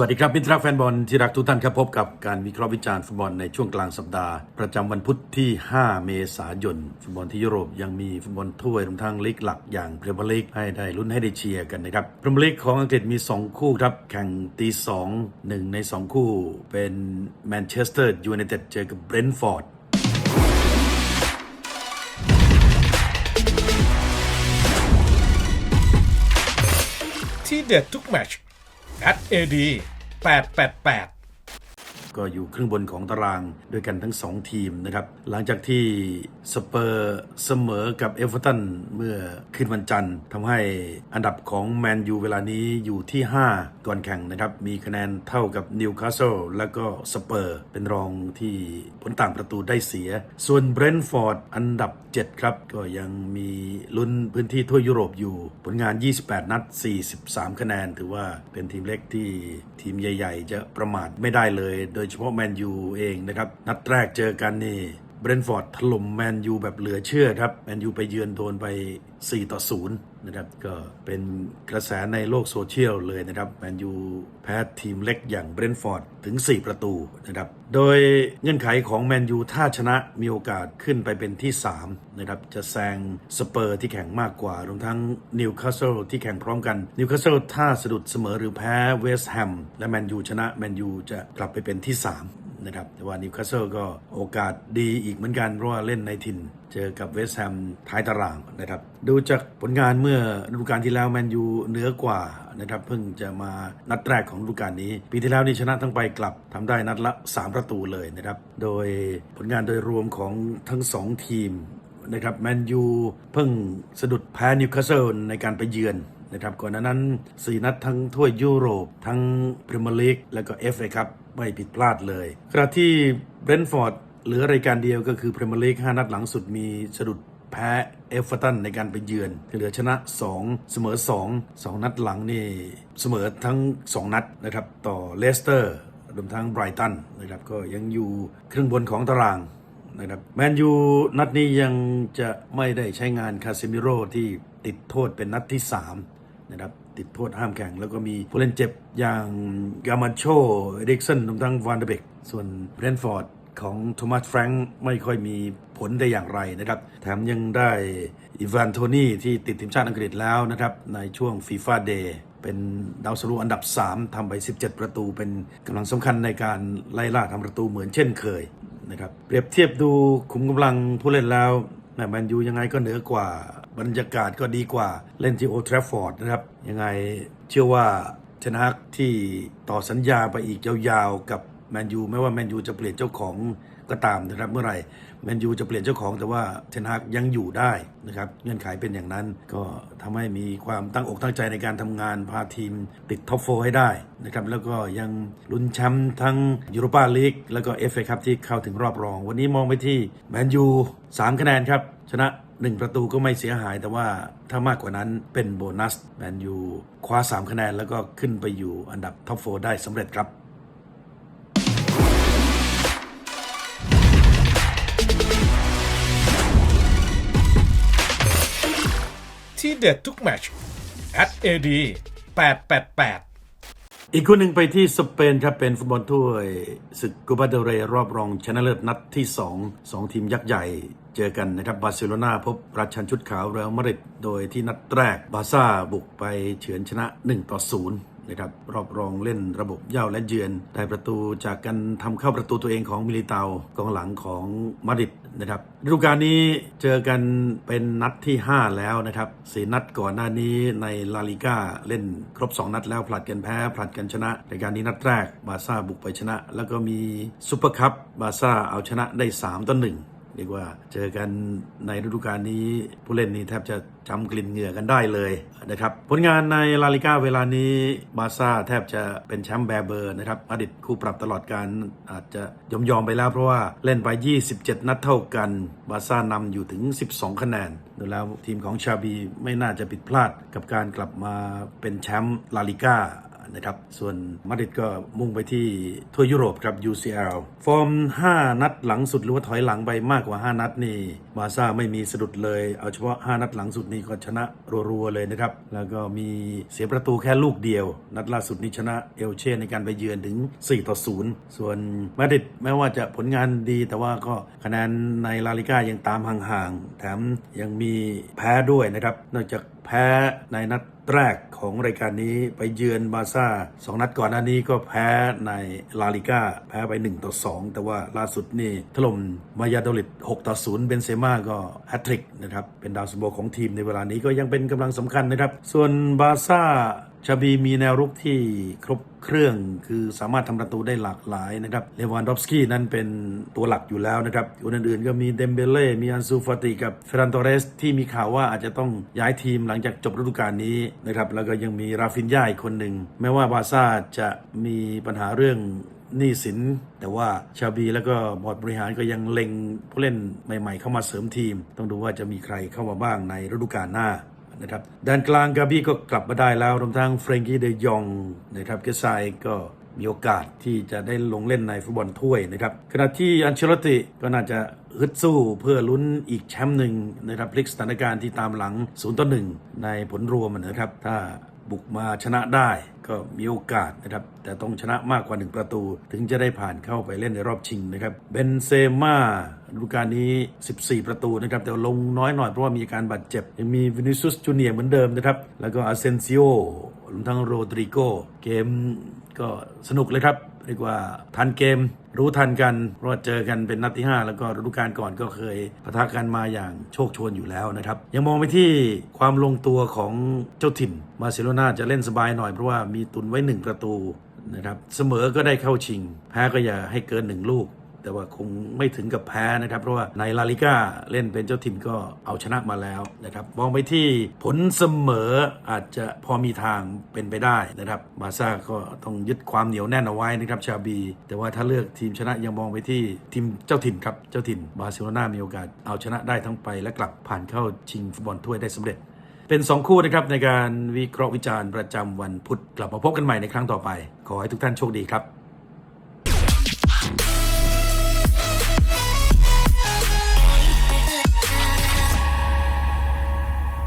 สวัสดีครับมิตรรักแฟนบอลที่รักทุกท่านครับพบกับการวิเคราะห์วิจารณ์ฟุตบอลในช่วงกลางสัปดาห์ ประจำวันพุธที่ 5 เมษายน ฟุตบอลที่ยุโรปยังมีฟุตบอลถ้วยรวมทั้งลีกหลักอย่างพรีเมียร์ลีกให้ได้ลุ้นให้ได้เชียร์กันนะครับพรีเมียร์ลีกของอังกฤษมี 2 คู่ครับ แข่งตีสองหนึ่งใน 2 คู่เป็นแมนเชสเตอร์ยูไนเต็ดเจอกับเบรนท์ฟอร์ดที่เด็ดทุกแมตช at AD 888 ก็อยู่ครึ่งบนของตารางด้วยกันทั้ง 2 ทีมนะครับ หลังจากที่สเปอร์เสมอกับเอเวอร์ตันเมื่อคืนวันจันทร์ทำให้อันดับของแมนยูเวลานี้อยู่ที่ 5 ก่อนแข่งนะครับ มีคะแนนเท่ากับนิวคาสเซิลแล้วก็สเปอร์เป็นรองที่ผลต่างประตูได้เสีย ส่วนเบรนท์ฟอร์ดอันดับ 7 ครับ ก็ยังมีลุ้นพื้นที่ทั่วยุโรปอยู่ ผลงาน 28 นัด 43 คะแนน ถือว่าเป็นทีมเล็กที่ทีมใหญ่ ๆ จะประมาทไม่ได้เลย โดยเฉพาะแมนยูเองนะครับ นัดแรกเจอกันนี่ เบรนฟอร์ดถล่มแมนยูแบบเหลือเชื่อครับ แมนยูไปเยือนโดนไป 4 ต่อ 0 นะครับ ก็เป็นกระแสในโลกโซเชียลเลยนะครับ แมนยูแพ้ทีมเล็กอย่างเบรนฟอร์ดถึง 4 ประตูนะครับ โดยเงื่อนไขของแมนยูถ้าชนะมีโอกาสขึ้นไปเป็นที่ 3 นะครับ จะแซงสเปอร์ที่แข่งมากกว่ารวมทั้งนิวคาสเซิลที่แข่งพร้อมกัน นิวคาสเซิลถ้าสะดุดเสมอหรือแพ้เวสต์แฮมและแมนยูชนะแมนยูจะกลับไปเป็นที่ 3 นะครับ แต่ว่านิวคาสเซิลก็โอกาสดีอีกเหมือนกัน เพราะว่าเล่นในถิ่น เจอกับเวสต์แฮมท้ายตารางนะครับ ดูจากผลงานเมื่อฤดูกาลที่แล้วแมนยูเหนือกว่านะครับเพิ่งจะมานัดแรกของฤดูกาลนี้ ปีที่แล้วนี่ชนะทั้งไปกลับทำได้นัดละ 3 ประตูเลยนะครับ โดยผลงานโดยรวมของทั้ง 2 ทีมนะครับแมนยูเพิ่งสะดุดแพ้นิวคาสเซิลในการไปเยือน นะครับก่อนหน้านั้น 4 นัดทั้งถ้วยยุโรป ทั้งพรีเมียร์ลีกและก็เอฟเอครับไม่ผิดพลาดเลยขณะที่เบรนท์ฟอร์ดเหลือรายการเดียวก็คือพรีเมียร์ลีก5นัดหลังสุดมีสะดุดแพ้เอฟเวอร์ตันในการไปเยือน เหลือชนะ 2 เสมอ 2 2 นัดหลังนี่เสมอทั้ง 2 นัดนะครับต่อเลสเตอร์รวมทั้งไบรตันนะครับก็ยังอยู่ครึ่งบนของตารางนะครับแมนยูนัดนี้ยังจะไม่ได้ใช้งานคาเซมิโร่ที่ติดโทษเป็นนัดที่ 3 นะครับติดโทษห้ามแข่ง แล้วก็มีผู้เล่นเจ็บอย่างกามาโชเอริกสันรวมทั้งวานเดเบก ส่วนเบรนฟอร์ดของโทมัสแฟรงค์ไม่ค่อยมีผลได้อย่างไรนะครับ แถมยังได้อีวานโทนี่ที่ติดทีมชาติอังกฤษแล้วนะครับ ในช่วงฟีฟ่าเดย์เป็นดาวสรุอันดับ 3ทำไป 17 ประตู เป็นกำลังสำคัญในการไล่ล่าทำประตูเหมือนเช่นเคยนะครับเปรียบเทียบดูขุมกำลังผู้เล่นแล้วแมนยูยังไงก็เหนือกว่า บรรยากาศก็ดีกว่าเล่นที่โอทราฟอร์ดนะครับ ยังไงเชื่อว่าเทนฮักที่ต่อสัญญาไปอีกยาวๆกับแมนยูไม่ว่าแมนยูจะเปลี่ยนเจ้าของก็ตามนะครับ เมื่อไหร่แมนยูจะเปลี่ยนเจ้าของแต่ว่าเทนฮักยังอยู่ได้นะครับเงื่อนไขเป็นอย่างนั้น ก็ทำให้มีความตั้งอกตั้งใจในการทำงานพาทีมติดท็อปโฟให้ได้นะครับแล้วก็ยังลุ้นแชมป์ทั้งยูโรปาลีกแล้วก็เอฟเอคัพที่เข้าถึงรอบรอง วันนี้มองไปที่แมนยู3คะแนนครับ ชนะ 1 ประตูก็ไม่เสียหาย แต่ว่าถ้ามากกว่านั้นเป็นโบนัสแมนยูคว้า 3 คะแนนแล้วก็ขึ้นไปอยู่อันดับท็อปโฟได้สำเร็จครับที่เด็ดทุกแมตช at AD 888 อีกคนหนึ่งไปที่สเปนครับเป็นฟุตบอลถ้วยศึกกูบาเดเรย์รอบรองชนะเลิศนัดที่ 2 2 ทีมยักษ์ใหญ่เจอกันนะครับบาร์เซโลนาพบราชันชุดขาวเรอัลมาดริดโดยที่นัดแรกบาซ่าบุกไปเฉือนชนะ 1 ต่อ 0นะครับรอบรองเล่นระบบเย่าและเยือน ได้ประตูจากการทำเข้าประตูตัวเองของมิลิเตากองหลังของมาดริด นะครับฤดูกาลนี้เจอกันเป็นนัดที่ 5 แล้วนะครับสีนัดก่อนหน้านี้ในลาลิก้าเล่นครบ 2 นัดแล้วผลัดกันแพ้ผลัดกันชนะในการนี้นัดแรกบาร์ซ่าบุกไปชนะ แล้วก็มีซุปเปอร์คัพบาร์ซ่าเอาชนะได้3ต่อ1 เรียกว่าเจอกันในฤดูกาลนี้ผู้เล่นนี่แทบจะจำกลิ่นเหงื่อกันได้เลยนะครับผลงานในลาลิก้าเวลานี้บาซ่าแทบจะเป็นแชมป์แบร์เบอร์นะครับอดีตคู่ปรับตลอดการอาจจะยอมยอมไปแล้วเพราะว่าเล่นไป 27 นัดเท่ากัน บาซ่านำอยู่ถึง 12 คะแนนดูแล้วทีมของชาบีไม่น่าจะผิดพลาดกับการกลับมาเป็นแชมป์ลาลิก้า นะครับ ส่วนมาดริดก็มุ่งไปที่ทัวร์ยุโรปครับ UCL ฟอร์ม 5 นัดหลังสุดหรือว่าถอยหลังไปมากกว่า 5 นัดนี่บาซ่าไม่มีสะดุดเลย เอาเฉพาะ 5 นัดหลังสุดนี่ก็ชนะรัวๆเลยนะครับ แล้วก็มีเสียประตูแค่ลูกเดียว นัดล่าสุดนี้ชนะเอลเช่ในการไปเยือนถึง 4 ต่อ 0 ส่วนมาดริดแม้ว่าจะผลงานดีแต่ว่าก็คะแนนในลาลิก้ายังตามห่างๆ แถมยังมีแพ้ด้วยนะครับ นอกจากแพ้ในนัด แรกของรายการนี้ไปเยือนบาซ่าสองนัดก่อนหน้านี้ก็แพ้ในลาลิก้าแพ้ไป 1 ต่อ 2 แต่ว่าล่าสุดนี่ถล่มมายาโดลิด6ต่อ 0 เบนเซม่าก็แฮตทริกนะครับเป็นดาวซันโบของทีมในเวลานี้ก็ยังเป็นกำลังสำคัญนะครับ ส่วนบาซ่า ชาบีมีแนวรุกที่ครบเครื่องคือสามารถทำประตูได้หลากหลายนะครับเลวานดอฟสกี้นั้นเป็นตัวหลักอยู่แล้วนะครับคนอื่นๆก็มีเดมเบเล่ มีอันซูฟาติกับเฟรันโตเรสที่มีข่าวว่าอาจจะต้องย้ายทีมหลังจากจบฤดูกาลนี้นะครับแล้วก็ยังมีราฟินญ่าอีกคนหนึ่งแม้ว่าบาร์ซ่าจะมีปัญหาเรื่องหนี้สินแต่ว่าชาบีแล้วก็บอร์ดบริหารก็ยังเล็งผู้เล่นใหม่ ๆ เข้ามาเสริมทีม ต้องดูว่าจะมีใครเข้ามาบ้างในฤดูกาลหน้า นะครับด้านกลางกาบี้ก็กลับมาได้แล้วรวมทั้งเฟรงกี้เดยองนะครับเกซายก็มีโอกาสที่จะได้ลงเล่นในฟุตบอลถ้วยนะครับขณะที่อันเชลติก็น่าจะฮึดสู้เพื่อลุ้นอีกแชมป์หนึ่งนะครับพลิกสถานการณ์ที่ตามหลัง0ต่อ1ในผลรวมนะครับ ถ้า บุกมาชนะได้ก็มีโอกาสนะครับ แต่ต้องชนะมากกว่า 1 ประตู ถึงจะได้ผ่านเข้าไปเล่นในรอบชิงนะครับเบนเซม่าฤดูกาลนี้ 14 ประตูนะครับ แต่ลงน้อยหน่อยเพราะว่ามีอาการบาดเจ็บ ยังมีวินิซุสจูเนียเหมือนเดิมนะครับ แล้วก็อาเซนซิโอรวมทั้งโรดริโกเกมก็สนุกเลยครับ เรียกว่าทันเกมรู้ทันกันเพราะเจอกันเป็นนัดที่ 5 แล้วก็ฤดูกาลก่อนก็เคยปะทะกันมาอย่างโชคโชนอยู่แล้วนะครับ ยังมองไปที่ความลงตัวของเจ้าถิ่นมาเซโลนาจะเล่นสบายหน่อยเพราะว่ามีตุนไว้ 1 ประตูนะครับเสมอก็ได้เข้าชิงแพ้ก็อย่าให้เกิน 1 ลูก แต่ว่าคงไม่ถึงกับแพ้นะครับ เพราะว่าในลาลิก้าเล่นเป็นเจ้าถิ่นก็เอาชนะมาแล้วนะครับมองไปที่ผลเสมออาจจะพอมีทางเป็นไปได้นะครับบาซ่าก็ต้องยึดความเหนียวแน่นเอาไว้นะครับชาบี แต่ว่าถ้าเลือกทีมชนะยังมองไปที่ทีมเจ้าถิ่นครับเจ้าถิ่นบาร์เซโลนามีโอกาสเอาชนะได้ทั้งไป และกลับผ่านเข้าชิงฟุตบอลถ้วยได้สำเร็จเป็น 2 คู่นะครับในการวิเคราะห์วิจารณ์ประจำวันพุธกลับมาพบกันใหม่ในครั้งต่อไป ขอให้ทุกท่านโชคดีครับ